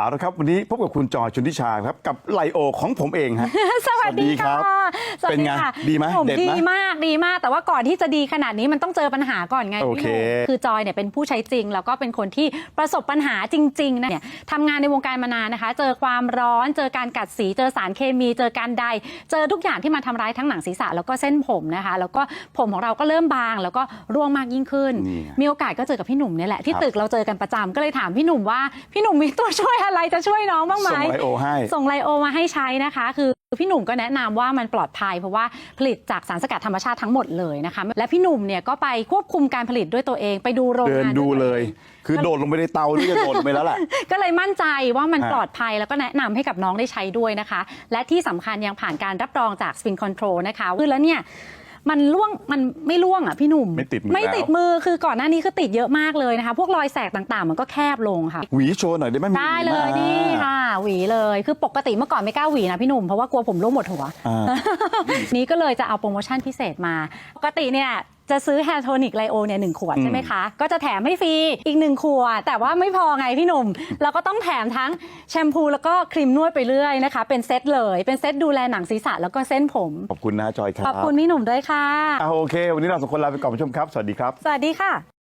เอาละครับวันนี้พบกับคุณจอยชุนทิชาครับกับไลโอของผมเองฮะ สวัสดีค่ะสวัสดีครับเป็นไงดีไหมผมเด็ดไหมดีมากดีมาก แต่ว่าก่อนที่จะดีขนาดนี้มันต้องเจอปัญหาก่อนไงโอพี่เคหนุ่มคือจอยเนี่ยเป็นผู้ใช้จริง แล้วก็เป็นคนที่ประสบปัญหาจริงๆนะเนี่ยทำงานในวงการมานานนะคะ เจอความร้อนเจอการกัดสีเจอสารเคมี เจอการใด เจอทุกอย่างที่มาทำร้ายทั้งหนังศีรษะแล้วก็เส้นผมนะคะ แล้วก็ผมของเราก็เริ่มบาง แล้วก็ร่วงมากยิ่งขึ้น นี่ไงมีโอกาสก็เจอกับพี่หนุ่มเนี่ยแหละที่ครับ ตึกเราเจอกันประจำก็เลยถามพี่หนุ่มว่าพี่หนุ่มมีตัวช่วยอะไรจะช่วยน้องบ้างไหมส่งไลโอให้ ส่งไลโอมาให้ใช้นะคะ คือพี่หนุ่มก็แนะนำว่ามันปลอดภัย เพราะว่าผลิตจากสารสกัดธรรมชาติทั้งหมดเลยนะคะและพี่หนุ่มเนี่ยก็ไปควบคุมการผลิตด้วยตัวเองไปดูโรงเดินงานดูวเลยตัวองคือโดดลงไปในเตาหรือจะโดดลงไปแล้วแหละก็เลยมั่นใจว่ามันฮะปลอดภัยแล้วก็แนะนำให้กับน้องได้ใช้ด้วยนะคะ และที่สำคัญยังผ่านการรับรองจาก Spin Control นะคะคือแล้วเนี่ย มันล่วงมันไม่ล่วงอะพี่หนุ่มไม่ติดมือไม่ติดแล้ว มือคือก่อนหน้านี้คือติดเยอะมากเลยนะคะ พวกรอยแสกต่างๆ มันก็แคบลงค่ะ หวีโชว์หน่อยได้ไหมมีได้หวีเลไหมยนี่อ่าค่ะ หวีเลยคือปกติเมื่อก่อนไม่กล้าหวีนะพี่หนุ่มเพราะว่ากลัวผมร่วงหมดหัว อ่า นี้ก็เลยจะเอาโปรโมชั่นพิเศษมา ปกติเนี่ย จะซื้อแฮร์โทนิกไลโอเนี่ยหนึ่งขวดอืมใช่ไหมคะ ก็จะแถมให้ฟรีอีกหนึ่งขวด แต่ว่าไม่พอไงพี่หนุ่ม เราก็ต้องแถมทั้งแชมพูแล้วก็ครีมนวดไปเรื่อยนะคะ เป็นเซตเลย เป็นเซตดูแลหนังศีรษะแล้วก็เส้นผม ขอบคุณนะจอยครับ ขอบคุณพี่หนุ่มด้วยค่ะอ่าโอเค วันนี้เราสองคนลาไปก่อนผู้ชมครับ สวัสดีครับ สวัสดีค่ะ